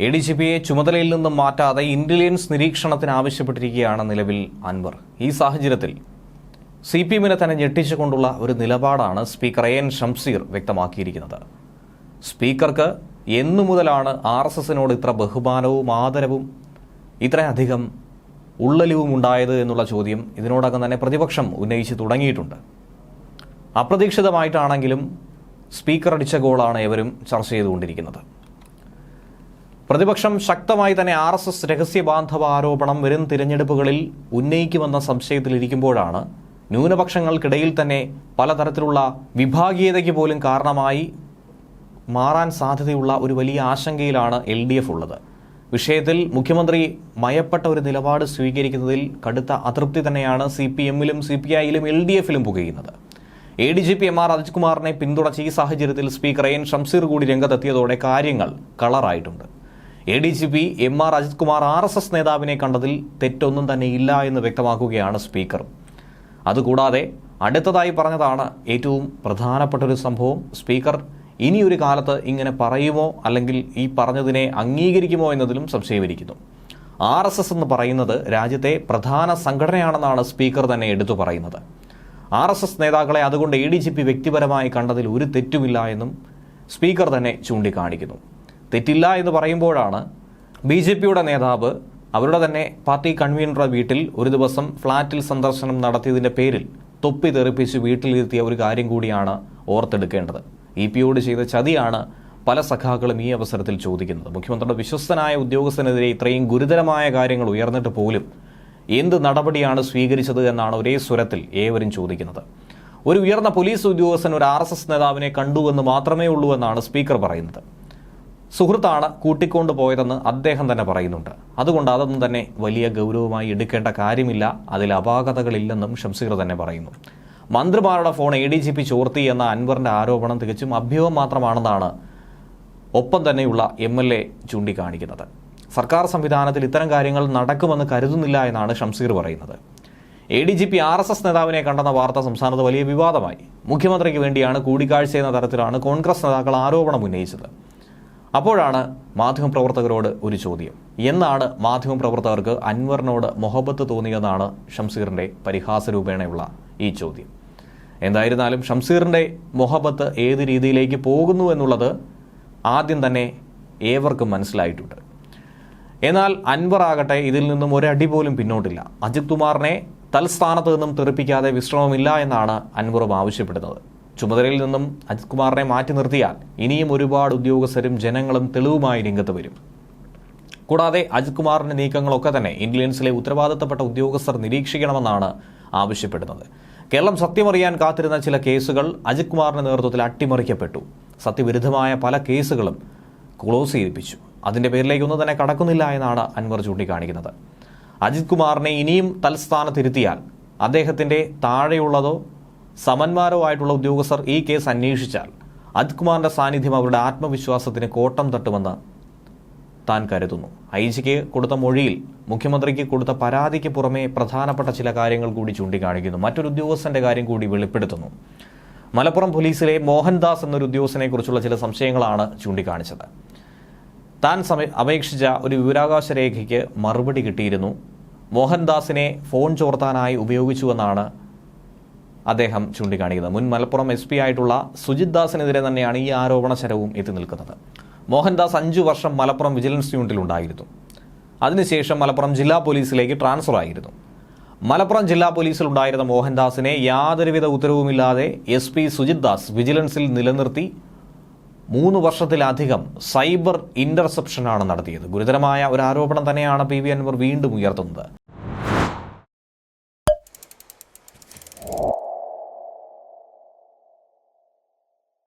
A D G പിയെ ചുമതലയിൽ നിന്നും മാറ്റാതെ ഇന്റലിജൻസ് നിരീക്ഷണത്തിന് ആവശ്യപ്പെട്ടിരിക്കുകയാണ് നിലവിൽ അൻവർ. ഈ സാഹചര്യത്തിൽ സി പി എമ്മിനെ തന്നെ ഞെട്ടിച്ചുകൊണ്ടുള്ള ഒരു നിലപാടാണ് സ്പീക്കർ എ എൻ ഷംസീർ വ്യക്തമാക്കിയിരിക്കുന്നത്. സ്പീക്കർക്ക് എന്നു മുതലാണ് ആർ എസ് എസിനോട് ഇത്ര ബഹുമാനവും ആദരവും ഇത്രയധികം ഉള്ളലിവും ഉണ്ടായത് എന്നുള്ള ചോദ്യം ഇതിനോടകം തന്നെ പ്രതിപക്ഷം ഉന്നയിച്ച് തുടങ്ങിയിട്ടുണ്ട്. അപ്രതീക്ഷിതമായിട്ടാണെങ്കിലും സ്പീക്കർ അടിച്ച ഗോളാണ് ഇവരും ചർച്ച ചെയ്തുകൊണ്ടിരിക്കുന്നത്. പ്രതിപക്ഷം ശക്തമായി തന്നെ ആർ എസ് എസ് രഹസ്യബാന്ധവ ആരോപണം വരും തിരഞ്ഞെടുപ്പുകളിൽ ഉന്നയിക്കുമെന്ന സംശയത്തിലിരിക്കുമ്പോഴാണ് ന്യൂനപക്ഷങ്ങൾക്കിടയിൽ തന്നെ പലതരത്തിലുള്ള വിഭാഗീയതയ്ക്ക് പോലും കാരണമായി മാറാൻ സാധ്യതയുള്ള ഒരു വലിയ ആശങ്കയിലാണ് എൽ ഡി എഫ് ഉള്ളത്. വിഷയത്തിൽ മുഖ്യമന്ത്രി മയപ്പെട്ട ഒരു നിലപാട് സ്വീകരിക്കുന്നതിൽ കടുത്ത അതൃപ്തി തന്നെയാണ് സി പി എമ്മിലും സി പി ഐയിലും എൽ ഡി എഫിലും പുകയുന്നത്. A D G P M R Ajith കുമാറിനെ പിന്തുണച്ച ഈ സാഹചര്യത്തിൽ സ്പീക്കർ എൻ ഷംസീർ കൂടി രംഗത്തെത്തിയതോടെ കാര്യങ്ങൾ കളറായിട്ടുണ്ട്. A D G P M R Ajith Kumar R S S നേതാവിനെ കണ്ടതിൽ തെറ്റൊന്നും തന്നെ ഇല്ല എന്ന് വ്യക്തമാക്കുകയാണ് സ്പീക്കർ. അതുകൂടാതെ അടുത്തതായി പറഞ്ഞതാണ് ഏറ്റവും പ്രധാനപ്പെട്ട ഒരു സംഭവം. സ്പീക്കർ ഇനിയൊരു കാലത്ത് ഇങ്ങനെ പറയുമോ അല്ലെങ്കിൽ ഈ പറഞ്ഞതിനെ അംഗീകരിക്കുമോ എന്നതിലും സംശയമിരിക്കുന്നു. ആർ എസ് എസ് എന്ന് പറയുന്നത് രാജ്യത്തെ പ്രധാന സംഘടനയാണെന്നാണ് സ്പീക്കർ തന്നെ എടുത്തു പറയുന്നത്. ആർ എസ് എസ് നേതാക്കളെ അതുകൊണ്ട് എ ഡി ജി പി വ്യക്തിപരമായി കണ്ടതിൽ ഒരു തെറ്റുമില്ല എന്നും സ്പീക്കർ തന്നെ ചൂണ്ടിക്കാണിക്കുന്നു. തെറ്റില്ല എന്ന് പറയുമ്പോഴാണ് ബി ജെ പിയുടെ നേതാവ് അവരുടെ തന്നെ പാർട്ടി കൺവീനറുടെ വീട്ടിൽ ഒരു ദിവസം ഫ്ളാറ്റിൽ സന്ദർശനം നടത്തിയതിന്റെ പേരിൽ തൊപ്പി തെറിപ്പിച്ച് വീട്ടിലിരുത്തിയ ഒരു കാര്യം കൂടിയാണ് ഓർത്തെടുക്കേണ്ടത്. ഇ പിയോട് ചെയ്ത ചതിയാണ് പല സഖാക്കളും ഈ അവസരത്തിൽ ചോദിക്കുന്നത്. മുഖ്യമന്ത്രിയുടെ വിശ്വസ്തനായ ഉദ്യോഗസ്ഥനെതിരെ ഇത്രയും ഗുരുതരമായ കാര്യങ്ങൾ ഉയർന്നിട്ട് പോലും എന്ത് നടപടിയാണ് സ്വീകരിച്ചത് എന്നാണ് ഒരേ സ്വരത്തിൽ ഏവരും ചോദിക്കുന്നത്. ഒരു ഉയർന്ന പോലീസ് ഉദ്യോഗസ്ഥൻ ഒരു ആർ നേതാവിനെ കണ്ടുവെന്ന് മാത്രമേ ഉള്ളൂ എന്നാണ് സ്പീക്കർ പറയുന്നത്. സുഹൃത്താണ് കൂട്ടിക്കൊണ്ടു പോയതെന്ന് അദ്ദേഹം തന്നെ പറയുന്നുണ്ട്. അതുകൊണ്ട് അതൊന്നും തന്നെ വലിയ ഗൗരവമായി എടുക്കേണ്ട കാര്യമില്ല. അതിൽ അപാകതകളില്ലെന്നും ഷംസീർ തന്നെ പറയുന്നു. മന്ത്രിമാരുടെ phone A D G P ചോർത്തി എന്ന അൻവറിന്റെ ആരോപണം തികച്ചും അഭ്യൂഹം മാത്രമാണെന്നാണ് ഒപ്പം തന്നെയുള്ള എം എൽ എ ചൂണ്ടിക്കാണിക്കുന്നത്. സർക്കാർ സംവിധാനത്തിൽ ഇത്തരം കാര്യങ്ങൾ നടക്കുമെന്ന് കരുതുന്നില്ല എന്നാണ് ഷംസീർ പറയുന്നത്. A D G P R S S നേതാവിനെ കണ്ടെന്ന വാർത്ത സംസ്ഥാനത്ത് വലിയ വിവാദമായി. മുഖ്യമന്ത്രിക്ക് വേണ്ടിയാണ് കൂടിക്കാഴ്ച എന്ന തരത്തിലാണ് കോൺഗ്രസ് നേതാക്കൾ ആരോപണം ഉന്നയിച്ചത്. അപ്പോഴാണ് മാധ്യമ പ്രവർത്തകരോട് ഒരു ചോദ്യം. എന്നാണ് മാധ്യമപ്രവർത്തകർക്ക് അൻവറിനോട് മൊഹബത്ത് തോന്നിയതെന്നാണ് ഷംസീറിന്റെ പരിഹാസരൂപേണയുള്ള ഈ ചോദ്യം. എന്തായിരുന്നാലും ഷംസീറിന്റെ മൊഹബത്ത് ഏത് രീതിയിലേക്ക് പോകുന്നു എന്നുള്ളത് ആദ്യം തന്നെ ഏവർക്കും മനസ്സിലായിട്ടുണ്ട്. എന്നാൽ അൻവർ ആകട്ടെ ഇതിൽ നിന്നും ഒരടി പോലും പിന്നോട്ടില്ല. അജിത് കുമാറിനെ തൽസ്ഥാനത്ത് നിന്നും തെറിപ്പിക്കാതെ വിശ്രമമില്ല എന്നാണ് അൻവറും ആവശ്യപ്പെടുന്നത്. ചുമതലയിൽ നിന്നും അജിത് കുമാറിനെ മാറ്റി നിർത്തിയാൽ ഇനിയും ഒരുപാട് ഉദ്യോഗസ്ഥരും ജനങ്ങളും തെളിവുമായി രംഗത്ത് വരും. കൂടാതെ അജിത് കുമാറിന്റെ നീക്കങ്ങളൊക്കെ തന്നെ ഇന്റലിജൻസിലെ ഉത്തരവാദിത്തപ്പെട്ട ഉദ്യോഗസ്ഥർ നിരീക്ഷിക്കണമെന്നാണ് ആവശ്യപ്പെടുന്നത്. കേരളം സത്യമറിയാൻ കാത്തിരുന്ന ചില കേസുകൾ അജിത് കുമാറിന്റെ നേതൃത്വത്തിൽ അട്ടിമറിക്കപ്പെട്ടു. സത്യവിരുദ്ധമായ പല കേസുകളും ക്ലോസ് ചെയ്യിപ്പിച്ചു. അതിന്റെ പേരിലേക്കൊന്നും തന്നെ കടക്കുന്നില്ല എന്നാണ് അൻവർ ചൂണ്ടിക്കാണിക്കുന്നത്. അജിത് കുമാറിനെ ഇനിയും തൽസ്ഥാനത്തിരുത്തിയാൽ അദ്ദേഹത്തിന്റെ താഴെയുള്ളതോ സമന്മാരോ ആയിട്ടുള്ള ഉദ്യോഗസ്ഥർ ഈ കേസ് അന്വേഷിച്ചാൽ അജിത് കുമാറിന്റെ സാന്നിധ്യം അവരുടെ ആത്മവിശ്വാസത്തിന് കോട്ടം തട്ടുമെന്ന് താൻ കരുതുന്നു. ഐ ജിക്ക് കൊടുത്ത മൊഴിയിൽ മുഖ്യമന്ത്രിക്ക് കൊടുത്ത പരാതിക്ക് പുറമെ പ്രധാനപ്പെട്ട ചില കാര്യങ്ങൾ കൂടി ചൂണ്ടിക്കാണിക്കുന്നു. മറ്റൊരു ഉദ്യോഗസ്ഥന്റെ കാര്യം കൂടി വെളിപ്പെടുത്തുന്നു. മലപ്പുറം പോലീസിലെ മോഹൻദാസ് എന്നൊരു ഉദ്യോഗസ്ഥനെ കുറിച്ചുള്ള ചില സംശയങ്ങളാണ് ചൂണ്ടിക്കാണിച്ചത്. താൻ അപേക്ഷിച്ച ഒരു വിവരാവകാശ രേഖയ്ക്ക് മറുപടി കിട്ടിയിരുന്നു. മോഹൻദാസിനെ ഫോൺ ചോർത്താനായി ഉപയോഗിച്ചുവെന്നാണ് അദ്ദേഹം ചൂണ്ടിക്കാണിക്കുന്നത്. മുൻ മലപ്പുറം എസ് പി ആയിട്ടുള്ള സുജിത് ദാസിനെതിരെ തന്നെയാണ് ഈ ആരോപണ ശരവും എത്തി നിൽക്കുന്നത്. മോഹൻദാസ് അഞ്ചു വർഷം മലപ്പുറം വിജിലൻസ് യൂണിറ്റിൽ ഉണ്ടായിരുന്നു. അതിനുശേഷം മലപ്പുറം ജില്ലാ പോലീസിലേക്ക് ട്രാൻസ്ഫർ ആയിരുന്നു. മലപ്പുറം ജില്ലാ പോലീസിൽ ഉണ്ടായിരുന്ന മോഹൻദാസിനെ യാതൊരുവിധ ഉത്തരവുമില്ലാതെ എസ് പി സുജിത് ദാസ് വിജിലൻസിൽ നിലനിർത്തി മൂന്ന് വർഷത്തിലധികം സൈബർ ഇന്റർസെപ്ഷനാണ് നടത്തിയത്. ഗുരുതരമായ ഒരു ആരോപണം തന്നെയാണ് പി വി അൻവർ വീണ്ടും ഉയർത്തുന്നത്.